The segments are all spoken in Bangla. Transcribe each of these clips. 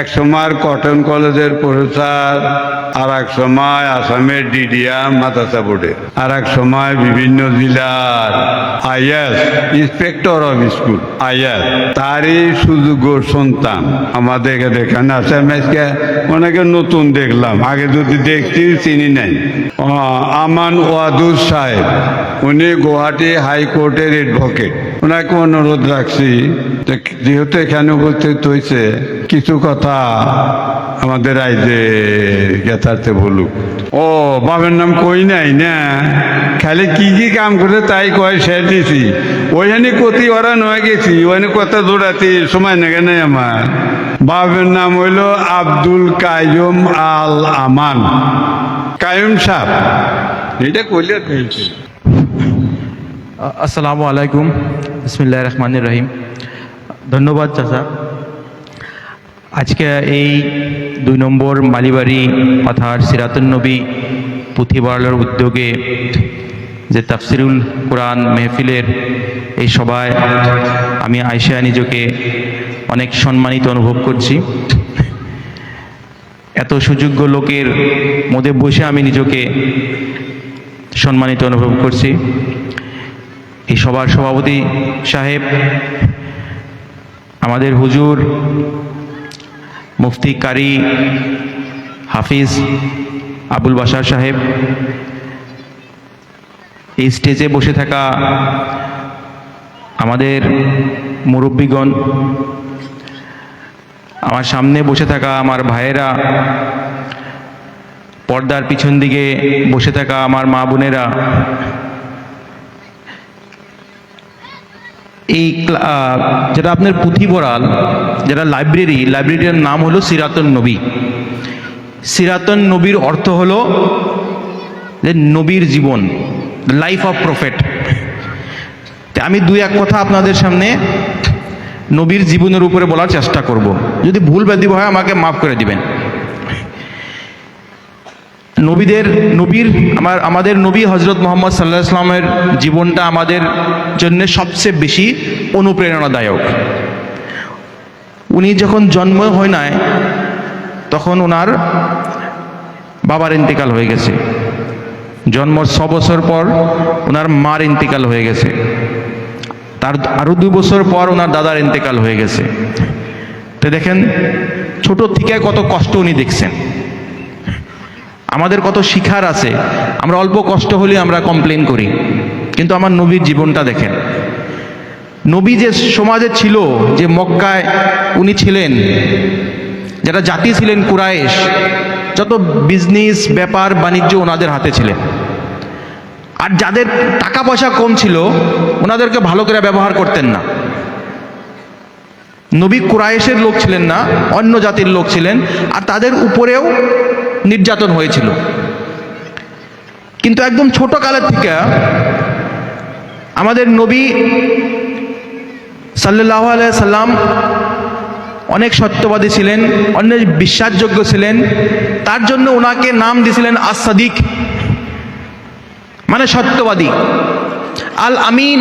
এক সময় কটন কলেজের প্রফেসর আর এক সময় আসামের ডিডিএম মাদ্রাসা বোর্ডে আর এক সময় বিভিন্ন জেলার IS, inspector of school, IS. তারই সুযোগ্য সন্তান। আমাদের এখানে আছে আজকে অনেকে নতুন দেখলাম, আগে যদি দেখছি চিনি নাই। আমান ওয়াদুর সাহেব, উনি গুয়াহাটি হাইকোর্টের অ্যাডভোকেট ওনাকে অনুরোধ রাখছি যে যেহেতু এখানে উপস্থিত হয়েছে, কিছু কথা আমাদের রাইজে গেতাতে বলুক। ও, বাবার নাম কই নাই না? খালি কি কি কাম করে তাই কয় সে দিছি। ওইখানে কতি ওরা নয় গেছি, ওইখানে কথা দৌড়াতে সময় নেগে নাই আমার। বাবার নাম হইল আব্দুল কায়ুম আল আমান কায়ুম সাহ এটা কইলে আসসালামু আলাইকুম। বিসমিল্লাহ রহমান রহিম। ধন্যবাদ চাচা। আজকে এই দুই নম্বর মালিবাড়ি পাথার সিরাতুল নবী পুঁথিবাড়ালের উদ্যোগে যে তাফসিরুল কোরআন মেহফিলের এই সভায় আমি আয়সা নিজকে অনেক সম্মানিত অনুভব করছি। এত সুযোগ্য লোকের মধ্যে বসে আমি নিজকে সম্মানিত অনুভব করছি। এই সভার সভাপতি সাহেব, আমাদের হুজুর মুফতি কারি হাফিজ আবুল বাশার সাহেব, এই স্টেজে বসে থাকা আমাদের মুরব্বীগণ, আমার সামনে বসে থাকা আমার ভাইয়েরা, পর্দার পিছন দিকে বসে থাকা আমার মা বোনেরা এই যেটা আপনার পুঁথিপড়াল যেটা লাইব্রেরি লাইব্রেরির নাম হলো সিরাতন নবী। সিরাতন নবীর অর্থ হলো যে নবীর জীবন লাইফ অফ প্রফেট আমি দুই এক কথা আপনাদের সামনে নবীর জীবনের উপরে বলার চেষ্টা করব। যদি ভুল ব্যাধি হয়, আমাকে মাফ করে দিবেন। নবীদের নবীর, আমার, আমাদের নবী হজরত মোহাম্মদ সাল্লাহ ইসলামের জীবনটা আমাদের জন্য সবচেয়ে বেশি অনুপ্রেরণাদায়ক। উনি যখন জন্ম হয় নাই, তখন ওনার বাবার ইন্তেকাল হয়ে গেছে। জন্ম ছ বছর পর ওনার মার ইন্তেকাল হয়ে গেছে। তার আরও দু বছর পর ওনার দাদার ইন্তেকাল হয়ে গেছে। তো দেখেন, ছোট থেকে কত কষ্ট উনি দেখছেন। আমাদের কত শিখার আছে। আমরা অল্প কষ্ট হলে আমরা কমপ্লেন করি। কিন্তু আমার নবীর জীবনটা দেখেন। নবী যে সমাজে ছিল, যে মক্কায় উনি ছিলেন, যারা জাতি ছিলেন কুরায়েশ যত বিজনেস ব্যাপার, বাণিজ্য ওনাদের হাতে ছিলেন। আর যাদের টাকা পয়সা কম ছিল, ওনাদেরকে ভালো করে ব্যবহার করতেন না। নবী কুরায়েশের লোক ছিলেন না, অন্য জাতির লোক ছিলেন, আর তাদের উপরেও নির্যাতন হয়েছিল। কিন্তু একদম ছোট কালের থেকে আমাদের নবী সাল্লাহ সাল্লাম অনেক সত্যবাদী ছিলেন, অনেক বিশ্বাসযোগ্য ছিলেন। তার জন্য ওনাকে নাম দিয়েছিলেন আসাদিক মানে সত্যবাদী। আল আমিন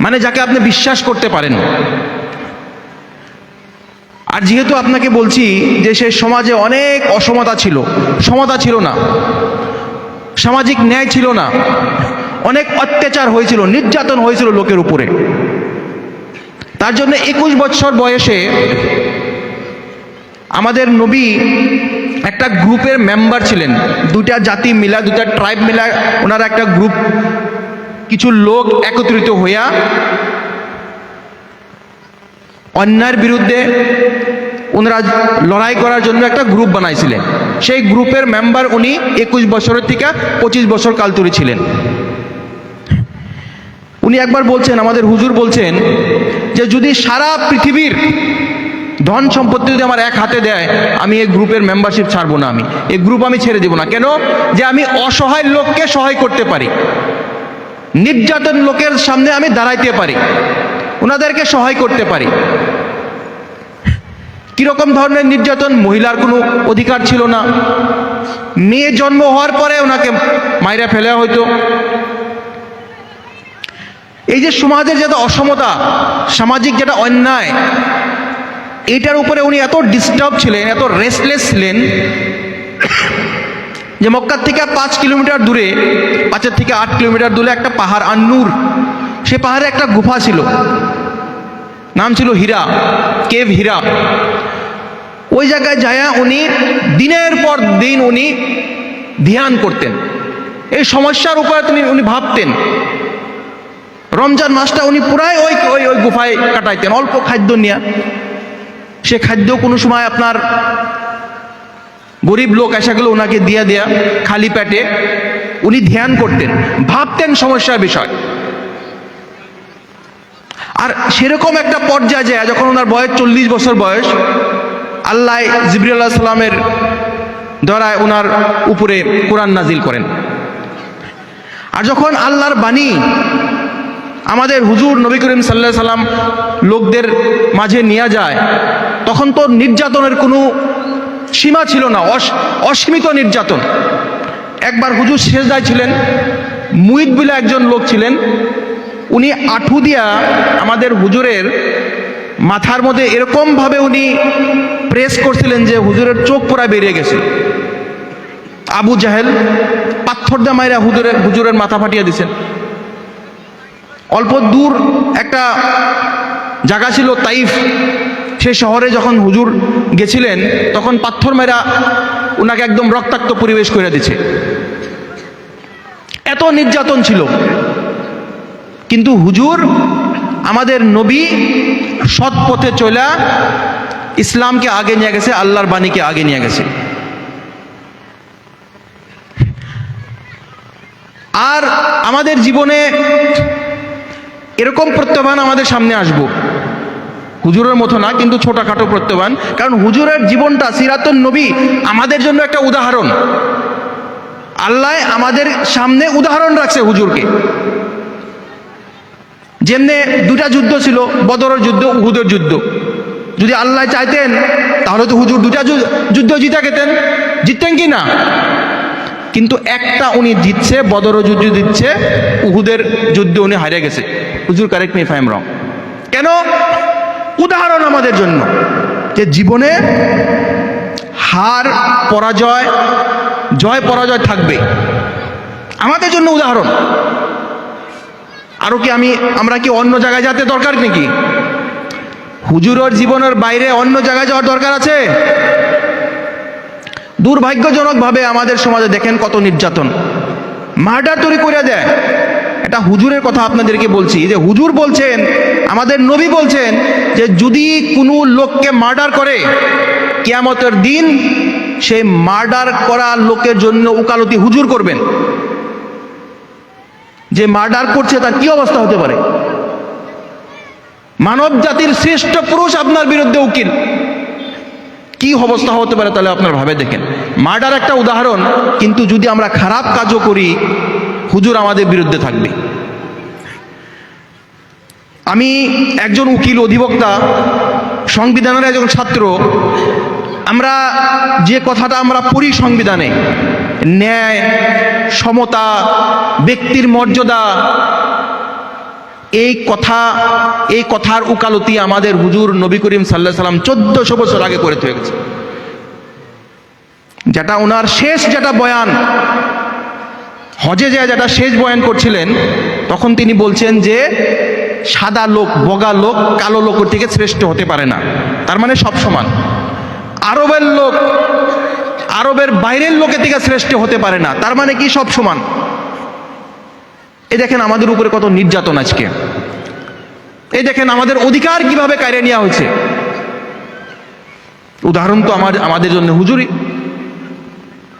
মানে যাকে আপনি বিশ্বাস করতে পারেন। আর যেহেতু আপনাকে বলছি যে সে সমাজে অনেক অসমতা ছিল, সমতা ছিল না, সামাজিক ন্যায় ছিল না, অনেক অত্যাচার হয়েছিল, নির্যাতন হয়েছিল লোকের উপরে। তার জন্য একুশ বছর বয়সে আমাদের নবী একটা গ্রুপের মেম্বার ছিলেন দুটা জাতি মিলা দুটা ট্রাইব মিলা, ওনারা একটা গ্রুপ, কিছু লোক একত্রিত হইয়া অন্যায়ের বিরুদ্ধে ওনারা লড়াই করার জন্য একটা গ্রুপ বানাইছিলেন। সেই গ্রুপের মেম্বার উনি একুশ বছরের থেকে পঁচিশ বছর কালতুরি ছিলেন। উনি একবার বলছেন, আমাদের হুজুর বলছেন যে, যদি সারা পৃথিবীর ধন সম্পত্তি যদি আমার এক হাতে দেয়, আমি এই গ্রুপের মেম্বারশিপ ছাড়বো না আমি। এই গ্রুপ আমি ছেড়ে দেবো না। কেন? যে, আমি অসহায় লোককে সহায় করতে পারি। নির্যাতন লোকের সামনে আমি দাঁড়াইতে পারি। ওনাদেরকে সহায় করতে পারি। কীরকম ধরনের নির্যাতন? মহিলার কোনো অধিকার ছিল না। মেয়ে জন্ম হওয়ার পরে ওনাকে মাইরা ফেলা হয়তো এই যে সমাজের যেটা অসমতা, সামাজিক যেটা অন্যায়, এটার উপরে উনি এত ডিস্টার্ব ছিলেন, এত রেস্টলেস ছিলেন যে মক্কার থেকে পাঁচ কিলোমিটার দূরে, পাঁচের থেকে আট কিলোমিটার দূরে একটা পাহাড়, আন্নুর, সে পাহাড়ে একটা গুফা ছিল। নাম ছিল হীরা, কেভ হীরা। ওই জায়গায় যায়া উনি দিনের পর দিন উনি ধ্যান করতেন। এই সমস্যার উপরে তিনি উনি ভাবতেন। রমজান মাসটা উনি পুরাই ওই ওই ওই গুফায় কাটাইতেন, অল্প খাদ্য নিয়ে। সে খাদ্য কোনো সময় আপনার গরিব লোক এসে গেলে ওনাকে দিয়া দেয়া খালি পেটে উনি ধ্যান করতেন, ভাবতেন সমস্যার বিষয়। আর সেরকম একটা পর্যায়ে যায়, যখন ওনার বয়স চল্লিশ বছর বয়স আল্লাহ জিবরি আল্লাহ সাল্লামের দ্বারায় ওনার উপরে কোরআন নাজিল করেন। আর যখন আল্লাহর বাণী আমাদের হুজুর নবী করিম সাল্লাহ সাল্লাম লোকদের মাঝে নিয়ে যায়, তখন তো নির্যাতনের কোনো সীমা ছিল না, অস- অসীমিত নির্যাতন। একবার হুজুর শেষদায় ছিলেন মুইদ বলে একজন লোক ছিলেন, উনি আঠু দিয়া আমাদের হুজুরের মাথার মধ্যে এরকমভাবে উনি প্রেস করছিলেন যে হুজুরের চোখ পুরা বেরিয়ে গেছে। আবু জাহেল পাথর দা মাইরা হুজুরের হুজুরের মাথা ফাটিয়ে দিছেন। অল্প দূর একটা জায়গা ছিল তাইফ। সে শহরে যখন হুজুর গেছিলেন, তখন পাথর মেরা ওনাকে একদম রক্তাক্ত পরিবেশ করে দিছে। এত নির্যাতন ছিল। কিন্তু হুজুর আমাদের নবী সৎ পথে চলা ইসলামকে আগে নিয়ে গেছে, আল্লাহর বাণীকে আগে নিয়ে গেছে। আর আমাদের জীবনে এরকম প্রত্যাহ্বান আমাদের সামনে আসব। হুজুরের মতো না, কিন্তু ছোটখাটো প্রত্যাহ্বান। কারণ হুজুরের জীবনটা সিরাতুন নবী আমাদের জন্য একটা উদাহরণ। আল্লাহ আমাদের সামনে উদাহরণ রাখছে হুজুরকে। যেমনে দুটা যুদ্ধ ছিল, বদরের যুদ্ধ, উহুদের যুদ্ধ। যদি আল্লাহ চাইতেন, তাহলে তো হুজুর দুটা যুদ্ধ জিতা গেতেন। জিততেন কি না? কিন্তু একটা উনি জিতছে, বদর যুদ্ধ দিচ্ছে, উহুদের যুদ্ধে উনি হারিয়ে গেছে। হুজুর কারেক্ট মি ফাইম রং কেন? উদাহরণ আমাদের জন্য। যে জীবনে হার, পরাজয়, জয়, পরাজয় থাকবে। আমাদের জন্য উদাহরণ। আরও কি আমি আমরা কি অন্য জায়গায় যেতে দরকার নাকি? হুজুরের জীবনের বাইরে অন্য জায়গায় যাওয়ার দরকার আছে? দুর্ভাগ্যজনকভাবে আমাদের সমাজে দেখেন কত নির্যাতন। মার্ডার তৈরি করে দেয়। এটা হুজুরের কথা আপনাদেরকে বলছি। যে হুজুর বলছেন, আমাদের নবী বলছেন যে যদি কোনো লোককে মার্ডার করে, কিয়ামতের দিন সেই মার্ডার করা লোকের জন্য উকালতি হুজুর করবেন। যে মার্ডার করছে তার কি অবস্থা হতে পারে? মানব জাতির শ্রেষ্ঠ পুরুষ আপনার বিরুদ্ধে উকিল। কি অবস্থা হতে পারে তাহলে আপনার ভাবে দেখেন। মার্ডার একটা উদাহরণ, কিন্তু যদি আমরা খারাপ কাজও করি, হুজুর আমাদের বিরুদ্ধে থাকবে। আমি একজন উকিল, অধিবক্তা, সংবিধানের একজন ছাত্র। আমরা যে কথাটা আমরা পড়ি সংবিধানে, ন্যায়, সমতা, ব্যক্তির মর্যাদা এই কথা, এই কথার উকালতি আমাদের হুজুর নবী করিম সাল্লাহ সাল্লাম চোদ্দশো বছর আগে করে থয়ে গেছে। যেটা ওনার শেষ যেটা বয়ান, হজে যায় যেটা শেষ বয়ান করছিলেন, তখন তিনি বলছেন যে, সাদা লোক, বগা লোক, কালো লোকের থেকে শ্রেষ্ঠ হতে পারে না। তার মানে সব সমান। আরবের লোক, আরবের বাইরের লোকের থেকে শ্রেষ্ঠ হতে পারে না। তার মানে কি সব সমান? এই দেখেন আমাদের উপরে কত নির্যাতন আজকে। এই দেখেন আমাদের অধিকার কীভাবে কায়রে নেওয়া হয়েছে। উদাহরণ তো আমার আমাদের জন্য হুজুরি।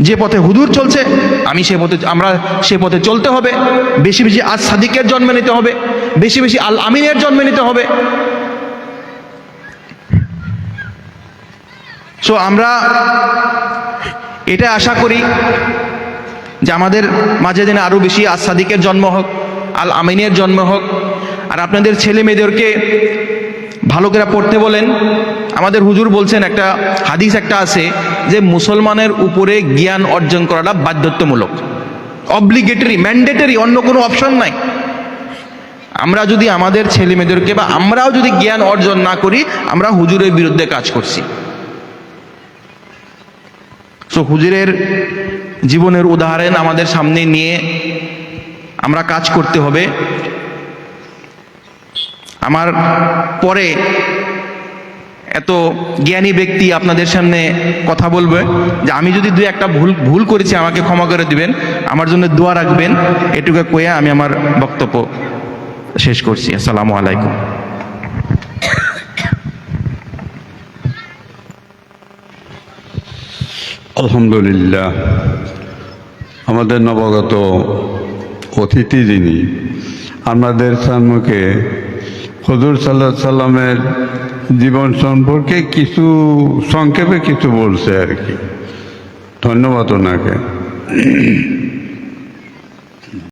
যে পথে হুজুর চলছে, আমি সে পথে আমরা সে পথে চলতে হবে। বেশি বেশি আজ সাদিকের জন্মে নিতে হবে। বেশি বেশি আল আমিনের জন্ম নিতে হবে। সো আমরা এটা আশা করি যে আমাদের মাঝে দিনে আরও বেশি আসাদিকের জন্ম হোক, আল আমিনের জন্ম হোক। আর আপনাদের ছেলে মেয়েদেরকে ভালো করে পড়তে বলেন। আমাদের হুজুর বলছেন একটা হাদিস একটা আছে যে মুসলমানের উপরে জ্ঞান অর্জন করাটা বাধ্যতামূলক। অব্লিগেটরি ম্যান্ডেটরি অন্য কোনো অপশন নাই। আমরা যদি আমাদের ছেলে মেয়েদেরকে বা আমরাও যদি জ্ঞান অর্জন না করি, আমরা হুজুরের বিরুদ্ধে কাজ করছি। তো হুজুরের জীবনের উদাহরণ আমাদের সামনে নিয়ে আমরা কাজ করতে হবে। আমার পরে এত জ্ঞানী ব্যক্তি আপনাদের সামনে কথা বলবে যে আমি যদি দুই একটা ভুল ভুল করেছি, আমাকে ক্ষমা করে দিবেন। আমার জন্য দোয়া রাখবেন। এটুকু কয়ে আমি আমার বক্তব্য শেষ করছি। আসসালামু আলাইকুম। আলহামদুলিল্লাহ, আমাদের নবগত অতিথি যিনি, আমাদের সম্মুখে হজুর সাল্লা সাল্লামের জীবন সম্পর্কে কিছু সংক্ষেপে কিছু বলছে আর কি। ধন্যবাদ ওনাকে।